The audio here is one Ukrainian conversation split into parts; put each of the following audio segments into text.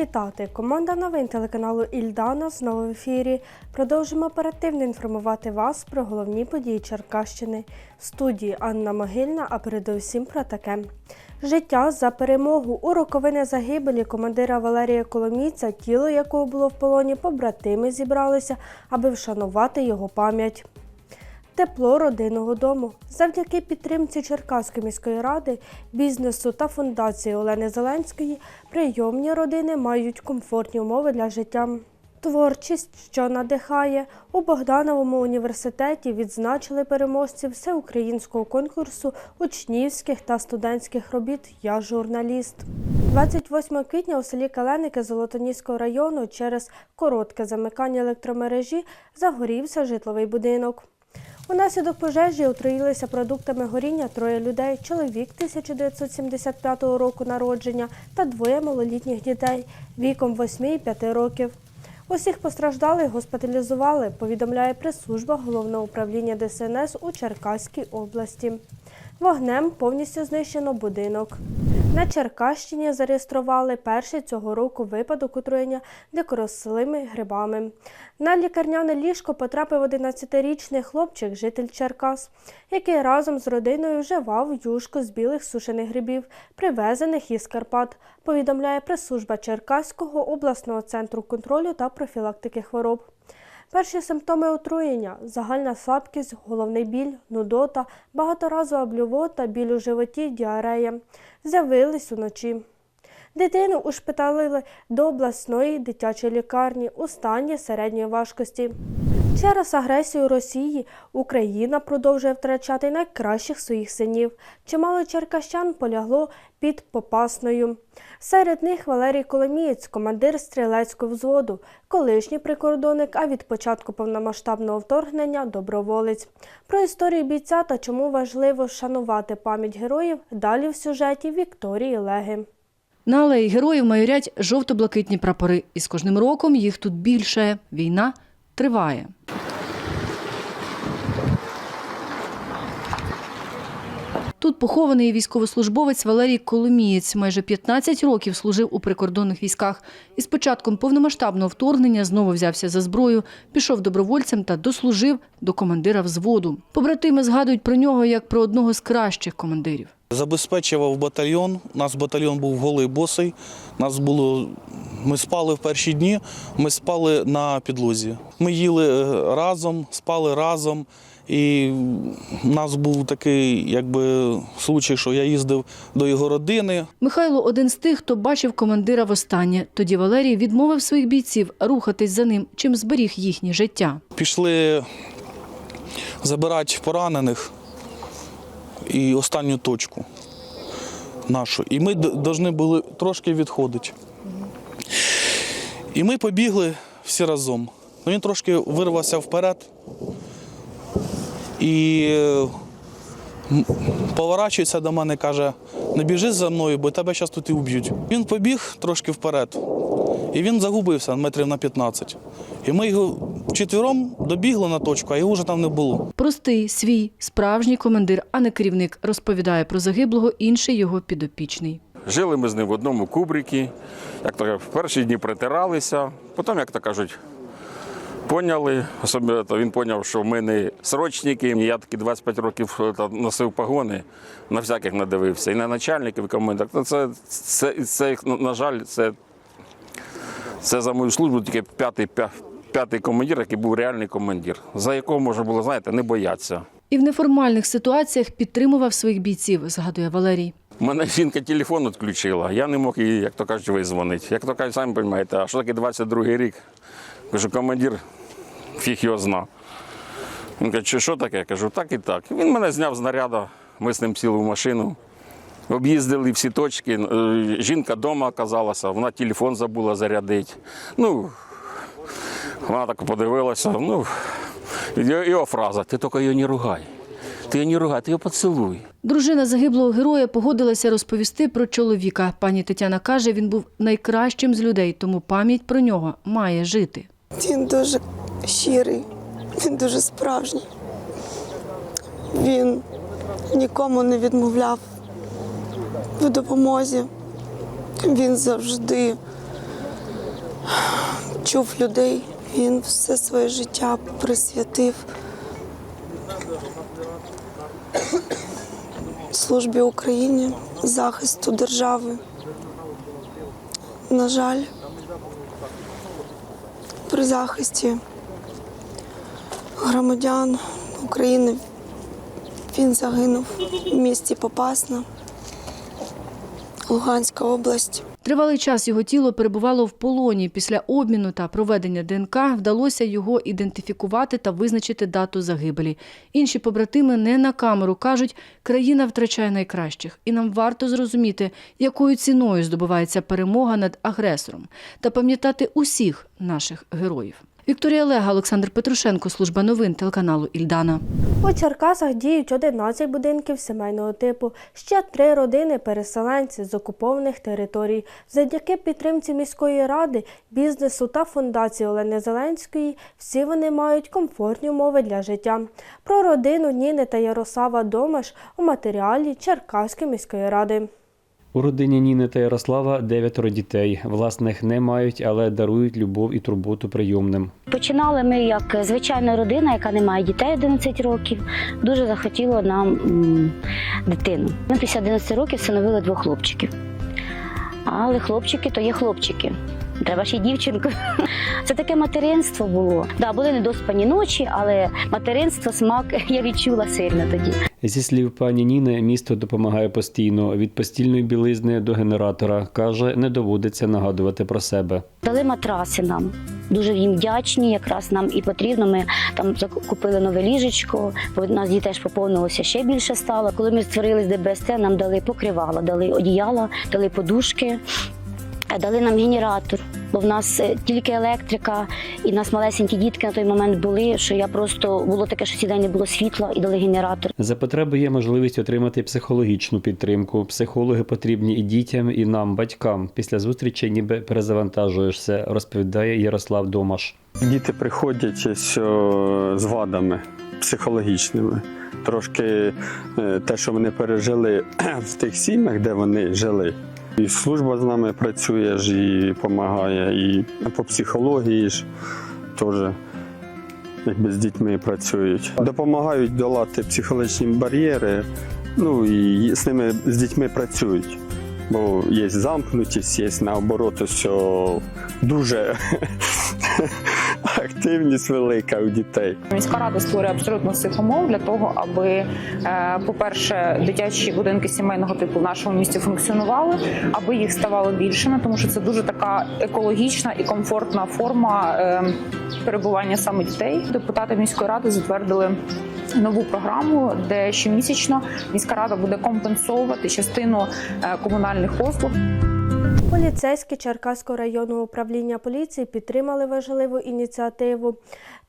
вітати! Команда новин телеканалу Ільдана знову в ефірі. Продовжимо оперативно інформувати вас про головні події Черкащини. В студії Анна Могильна, а передусім про таке. Життя за перемогу у роковини загибелі командира Валерія Коломійця, тіло якого було в полоні, побратими зібралися, аби вшанувати його пам'ять. Тепло родинного дому. Завдяки підтримці Черкаської міської ради, бізнесу та фундації Олени Зеленської прийомні родини мають комфортні умови для життя. Творчість, що надихає, у Богдановому університеті відзначили переможців всеукраїнського конкурсу учнівських та студентських робіт Я журналіст. 28 квітня у селі Каленики Золотоніського району через коротке замикання електромережі загорівся житловий будинок. Унаслідок пожежі отруїлися продуктами горіння троє людей, чоловік 1975 року народження та двоє малолітніх дітей віком 8 і 5 років. Усіх постраждалих госпіталізували, повідомляє прес-служба головного управління ДСНС у Черкаській області. Вогнем повністю знищено будинок. На Черкащині зареєстрували перший цього року випадок отруєння дикорослими грибами. На лікарняне ліжко потрапив 11-річний хлопчик, житель Черкас, який разом з родиною вживав юшку з білих сушених грибів, привезених із Карпат, повідомляє прес-служба Черкаського обласного центру контролю та профілактики хвороб. Перші симптоми отруєння загальна слабкість, головний біль, нудота, багаторазова блювота, біль у животі, діарея з'явились уночі. Дитину ушпиталили до обласної дитячої лікарні у стані середньої важкості. Через агресію Росії Україна продовжує втрачати найкращих своїх синів. Чимало черкащан полягло під Попасною. Серед них Валерій Коломієць, командир стрілецького взводу, колишній прикордонник, а від початку повномасштабного вторгнення доброволець. Про історію бійця та чому важливо шанувати пам'ять героїв далі в сюжеті Вікторії Леги. На алеї героїв майорять жовто-блакитні прапори, і з кожним роком їх тут більше. Війна триває. Тут похований військовослужбовець Валерій Коломієць. Майже 15 років служив у прикордонних військах. І з початком повномасштабного вторгнення знову взявся за зброю, пішов добровольцем та дослужив до командира взводу. Побратими згадують про нього як про одного з кращих командирів. Забезпечував батальйон. У нас батальйон був голий босий. Нас було. Ми спали в перші дні, ми спали на підлозі. Ми їли е, разом, спали разом. І у нас був такий, якби случай, що я їздив до його родини. Михайло один з тих, хто бачив командира востаннє. Тоді Валерій відмовив своїх бійців рухатись за ним, чим зберіг їхнє життя. Пішли забирати поранених і останню точку нашу. І ми повинні були трошки відходити. І ми побігли всі разом. Ну, Він трошки вирвався вперед і е, поворачується до мене, каже, не біжи за мною, бо тебе зараз тут і вб'ють. Він побіг трошки вперед, і він загубився метрів на 15. І ми його вчетвером добігли на точку, а його вже там не було. Простий, свій, справжній командир, а не керівник, розповідає про загиблого інший його підопічний. Жили ми з ним в одному кубрикі. Як то в перші дні притиралися, потім, як то кажуть, поняли. Особливо він поняв, що ми не срочники. Я таки 25 років е, носив погони, на всяких надивився. І на начальників, і. Ну, Це, це, це, ну, на жаль, це, це за мою службу тільки п'ятий, п'я- п'ятий командир, який був реальний командир, за якого можна було, знаєте, не боятися. І в неформальних ситуаціях підтримував своїх бійців, згадує Валерій. У мене жінка телефон відключила, я не мог її, як то кажуть, визвонити. Як то кажуть, самі розумієте, а що таке 22-й рік? Кажу, командир, фіг його зна. Він каже, «Чи що таке? Я кажу, так і так. Він мене зняв з наряду, ми з ним сіли в машину. Об'їздили всі точки. Е, Жінка вдома оказалася, вона телефон забула зарядити. Ну, вона так подивилася. Ну, його фраза, ти тільки його не ругай. Ти його не ругай, ти його поцілуй. Дружина загиблого героя погодилася розповісти про чоловіка. Пані Тетяна каже, він був найкращим з людей, тому пам'ять про нього має жити. Він дуже щирий, він дуже справжній. Він нікому не відмовляв в допомозі. Він завжди чув людей. Він все своє життя присвятив службі Україні, захисту держави. На жаль, при захисті громадян України він загинув в місті Попасна, Луганська область. Тривалий час його тіло перебувало в полоні. Після обміну та проведення ДНК вдалося його ідентифікувати та визначити дату загибелі. Інші побратими не на камеру кажуть, країна втрачає найкращих, і нам варто зрозуміти, якою ціною здобувається перемога над агресором, та пам'ятати усіх наших героїв. Вікторія Лега, Олександр Петрушенко, служба новин телеканалу Ільдана. У Черкасах діють 11 будинків сімейного типу, ще три родини переселенці з окупованих територій. Завдяки підтримці міської ради, бізнесу та фундації Олени Зеленської всі вони мають комфортні умови для життя. Про родину Ніни та Ярослава Домаш у матеріалі Черкаської міської ради. У родині Ніни та Ярослава дев'ятеро дітей. Власних не мають, але дарують любов і турботу прийомним. Починали ми як звичайна родина, яка не має дітей 11 років. Дуже захотіло нам дитину. Ми після 11 років встановили двох хлопчиків. Але хлопчики то є хлопчики. Треба ще й дівчинку. Це таке материнство було. Да, були недоспані ночі, але материнство, смак я відчула сильно тоді. Зі слів пані Ніни, місто допомагає постійно від постільної білизни до генератора. каже, не доводиться нагадувати про себе. Дали матраси нам. Дуже їм вдячні. Якраз нам і потрібно. Ми там закупили нове ліжечко. бо нас дітей теж поповнилося ще більше стало. Коли ми створили ДБСТ, нам дали покривала, дали одіяла, дали подушки, дали нам генератор. Бо в нас е, тільки електрика, і в нас малесенькі дітки на той момент були. Що я просто було таке, що сідень не було світла, і дали генератор. За потреби є можливість отримати психологічну підтримку. Психологи потрібні і дітям, і нам, батькам. Після зустрічі ніби перезавантажуєшся, розповідає Ярослав Домаш. Діти приходять з вадами психологічними. Трошки е, те, що вони пережили в тих сім'ях, де вони жили. І служба з нами працює ж і допомагає, і по психології ж теж якби з дітьми працюють. Допомагають долати психологічні бар'єри, ну і з ними з дітьми працюють. Бо є замкнутість, є наоборот, о, дуже активність велика у дітей. Міська рада створює абсолютно всіх умов для того, аби, е, по-перше, дитячі будинки сімейного типу в нашому місті функціонували, аби їх ставало більшими, тому що це дуже така екологічна і комфортна форма е, перебування саме дітей. Депутати міської ради затвердили. Нову програму, де щомісячно міська рада буде компенсовувати частину е, комунальних послуг. Поліцейські Черкаського районного управління поліції підтримали важливу ініціативу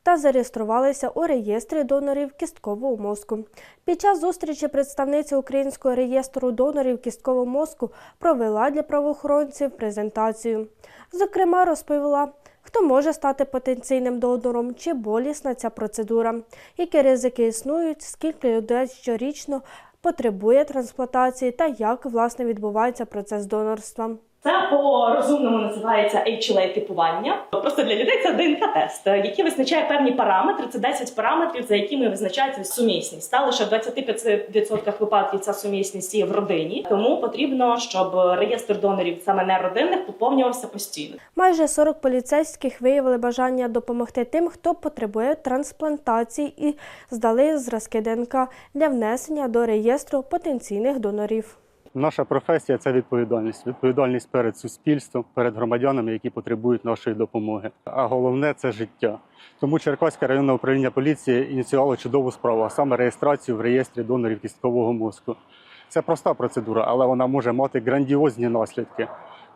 та зареєструвалися у реєстрі донорів кісткового мозку. Під час зустрічі представниця Українського реєстру донорів кісткового мозку провела для правоохоронців презентацію. Зокрема, розповіла, хто може стати потенційним донором, чи болісна ця процедура, які ризики існують, скільки людей щорічно потребує трансплантації та як власне відбувається процес донорства. Це по-розумному називається HLA-типування. Просто для людей це ДНК-тест, який визначає певні параметри. Це 10 параметрів, за якими визначається сумісність. Та лише в 25% випадків ця сумісність є в родині. Тому потрібно, щоб реєстр донорів саме неродинних поповнювався постійно. Майже 40 поліцейських виявили бажання допомогти тим, хто потребує трансплантації і здали зразки ДНК для внесення до реєстру потенційних донорів. Наша професія це відповідальність. Відповідальність перед суспільством, перед громадянами, які потребують нашої допомоги. А головне це життя. Тому Черкаське районне управління поліції ініціювало чудову справу, а саме реєстрацію в реєстрі донорів кісткового мозку. Це проста процедура, але вона може мати грандіозні наслідки.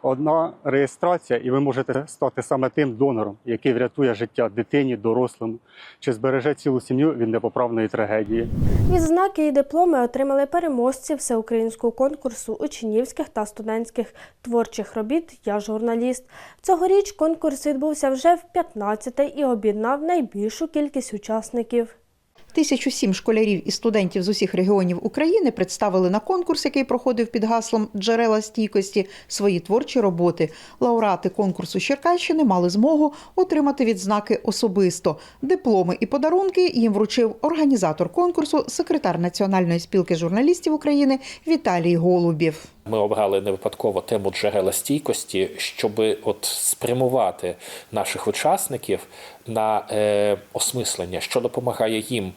Одна реєстрація, і ви можете стати саме тим донором, який врятує життя дитині, дорослому, чи збереже цілу сім'ю від непоправної трагедії. Відзнаки і дипломи отримали переможці всеукраїнського конкурсу учнівських та студентських творчих робіт Я журналіст. Цьогоріч конкурс відбувся вже в 15-те і об'єднав найбільшу кількість учасників. 1007 школярів і студентів з усіх регіонів України представили на конкурс, який проходив під гаслом Джерела стійкості свої творчі роботи. Лауреати конкурсу Черкащини мали змогу отримати відзнаки особисто. Дипломи і подарунки їм вручив організатор конкурсу, секретар Національної спілки журналістів України Віталій Голубів. Ми обрали не випадково тему джерела стійкості, щоб от спрямувати наших учасників на е, осмислення, що допомагає їм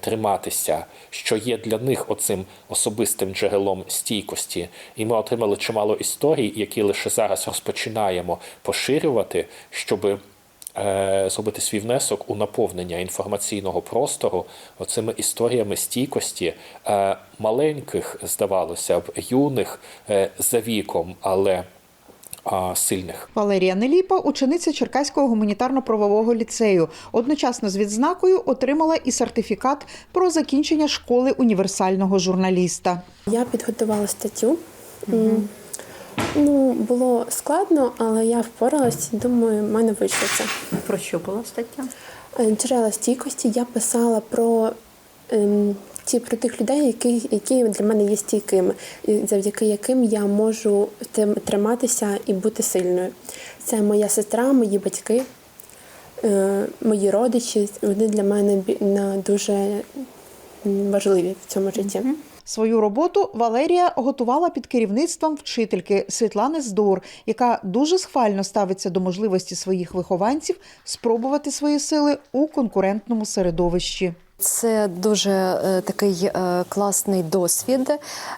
триматися, що є для них оцим особистим джерелом стійкості. І ми отримали чимало історій, які лише зараз розпочинаємо поширювати, щоб е, зробити свій внесок у наповнення інформаційного простору оцими історіями стійкості е, маленьких, здавалося б, юних е, за віком, але а, сильних. Валерія Неліпа, учениця Черкаського гуманітарно-правового ліцею. Одночасно з відзнакою отримала і сертифікат про закінчення школи універсального журналіста. Я підготувала статтю. М, Ну, було складно, але я впоралась і думаю, в мене вийшло це. Про що була стаття? Джерела стійкості я писала про, ем, ті, про тих людей, які, які для мене є стійкими, завдяки яким я можу тим- триматися і бути сильною. Це моя сестра, мої батьки, е, мої родичі. Вони для мене дуже важливі в цьому житті. Свою роботу Валерія готувала під керівництвом вчительки Світлани Здор, яка дуже схвально ставиться до можливості своїх вихованців спробувати свої сили у конкурентному середовищі. Це дуже е, такий е, класний досвід.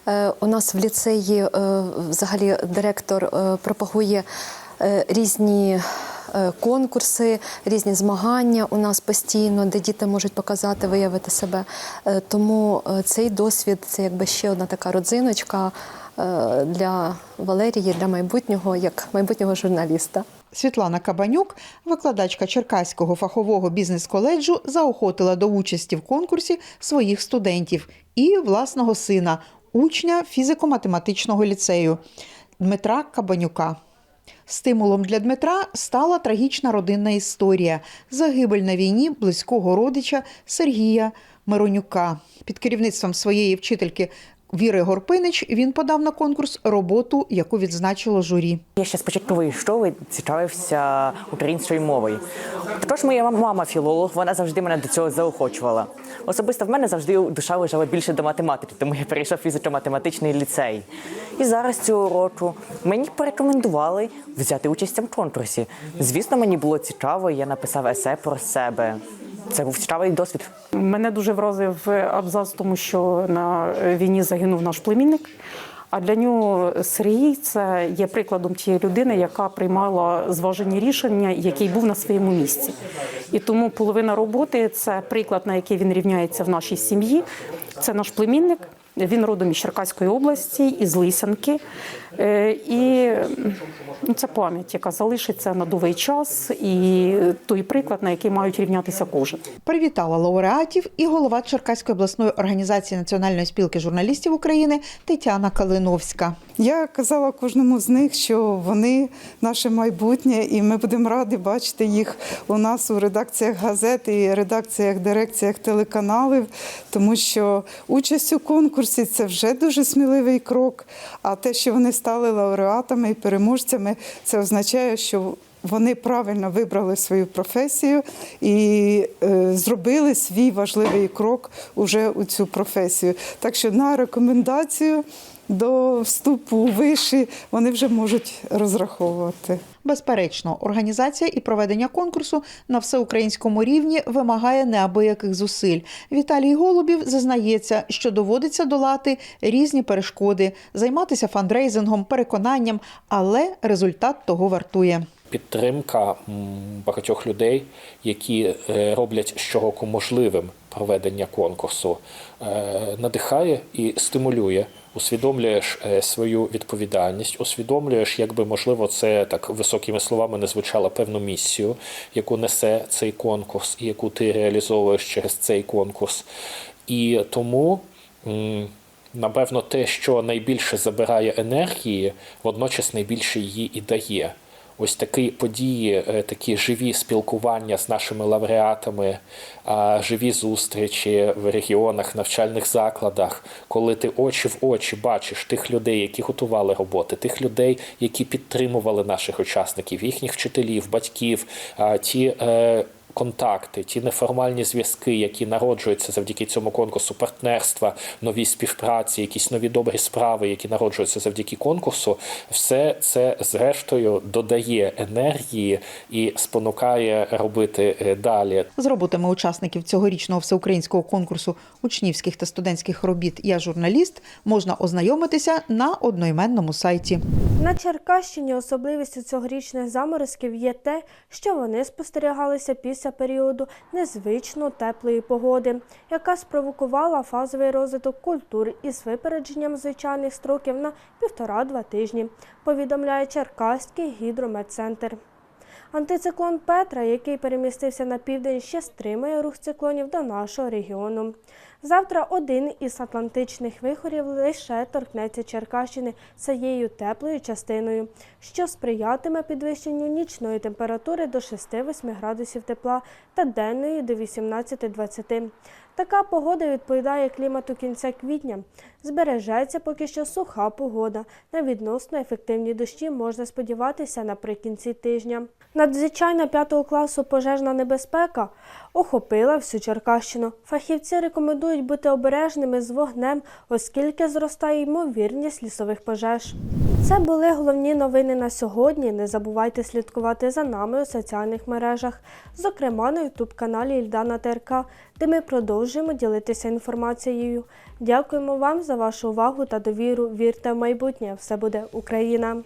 Е, у нас в ліцеї взагалі директор пропагує різні. Конкурси, різні змагання у нас постійно, де діти можуть показати, виявити себе. Тому цей досвід це якби ще одна така родзиночка для Валерії, для майбутнього, як майбутнього журналіста. Світлана Кабанюк, викладачка Черкаського фахового бізнес-коледжу, заохотила до участі в конкурсі своїх студентів і власного сина, учня фізико-математичного ліцею Дмитра Кабанюка. Стимулом для Дмитра стала трагічна родинна історія загибель на війні близького родича Сергія Миронюка. Під керівництвом своєї вчительки Віри Горпинич він подав на конкурс роботу, яку відзначило журі. Я ще з початкової школи цікавився українською мовою. Також моя мама філолог, вона завжди мене до цього заохочувала. Особисто в мене завжди душа лежала більше до математики, тому я перейшов фізико-математичний ліцей. І зараз цього року мені порекомендували взяти участь в конкурсі. Звісно, мені було цікаво, я написав есе про себе. Це був цікавий досвід. Мене дуже вразив абзац, тому що на війні загинув наш племінник. А для нього Сергій це є прикладом тієї людини, яка приймала зважені рішення, який був на своєму місці. І тому половина роботи це приклад, на який він рівняється в нашій сім'ї. Це наш племінник. Він родом із Черкаської області, із Лисянки. Е, І ну, це пам'ять, яка залишиться на довгий час, і той приклад, на який мають рівнятися кожен. Привітала лауреатів і голова Черкаської обласної організації Національної спілки журналістів України Тетяна Калиновська. Я казала кожному з них, що вони наше майбутнє, і ми будемо раді бачити їх у нас у редакціях газет і редакціях, дирекціях телеканалів, тому що участь у конкурсі це вже дуже сміливий крок. А те, що вони стали лауреатами і переможцями, це означає, що вони правильно вибрали свою професію і е, зробили свій важливий крок уже у цю професію. Так що на рекомендацію до вступу у виші вони вже можуть розраховувати. Безперечно, організація і проведення конкурсу на всеукраїнському рівні вимагає неабияких зусиль. Віталій Голубів зазнається, що доводиться долати різні перешкоди, займатися фандрейзингом, переконанням, але результат того вартує. Підтримка багатьох людей, які е, роблять щороку можливим проведення конкурсу, е, надихає і стимулює. Усвідомлюєш е, свою відповідальність, усвідомлюєш, якби можливо це так високими словами не звучало певну місію, яку несе цей конкурс, і яку ти реалізовуєш через цей конкурс. І тому, напевно, те, що найбільше забирає енергії, водночас найбільше її і дає. Ось такі події, е, такі живі спілкування з нашими лауреатами, живі зустрічі в регіонах, навчальних закладах, коли ти очі в очі бачиш тих людей, які готували роботи, тих людей, які підтримували наших учасників, їхніх вчителів, батьків, ті. Контакти, ті неформальні зв'язки, які народжуються завдяки цьому конкурсу, партнерства, нові співпраці, якісь нові добрі справи, які народжуються завдяки конкурсу, все це зрештою додає енергії і спонукає робити е, далі. З роботами учасників цьогорічного всеукраїнського конкурсу учнівських та студентських робіт Я журналіст можна ознайомитися на одноіменному сайті. На Черкащині особливістю цьогорічних заморозків є те, що вони спостерігалися після періоду незвично теплої погоди, яка спровокувала фазовий розвиток культур із випередженням звичайних строків на півтора-два тижні, повідомляє Черкаський гідрометцентр. Антициклон Петра, який перемістився на південь, ще стримує рух циклонів до нашого регіону. Завтра один із атлантичних вихорів лише торкнеться Черкащини цією теплою частиною, що сприятиме підвищенню нічної температури до 6-8 градусів тепла та денної до 18-20. Така погода відповідає клімату кінця квітня. Збережеться поки що суха погода. На відносно ефективні дощі можна сподіватися наприкінці тижня. Надзвичайна п'ятого класу пожежна небезпека охопила всю Черкащину. Фахівці рекомендують бути обережними з вогнем, оскільки зростає ймовірність лісових пожеж. Це були головні новини на сьогодні. Не забувайте слідкувати за нами у соціальних мережах, зокрема на ютуб-каналі Ільдана ТРК, де ми продовжуємо ділитися інформацією. Дякуємо вам за вашу увагу та довіру. Вірте в майбутнє. Все буде Україна!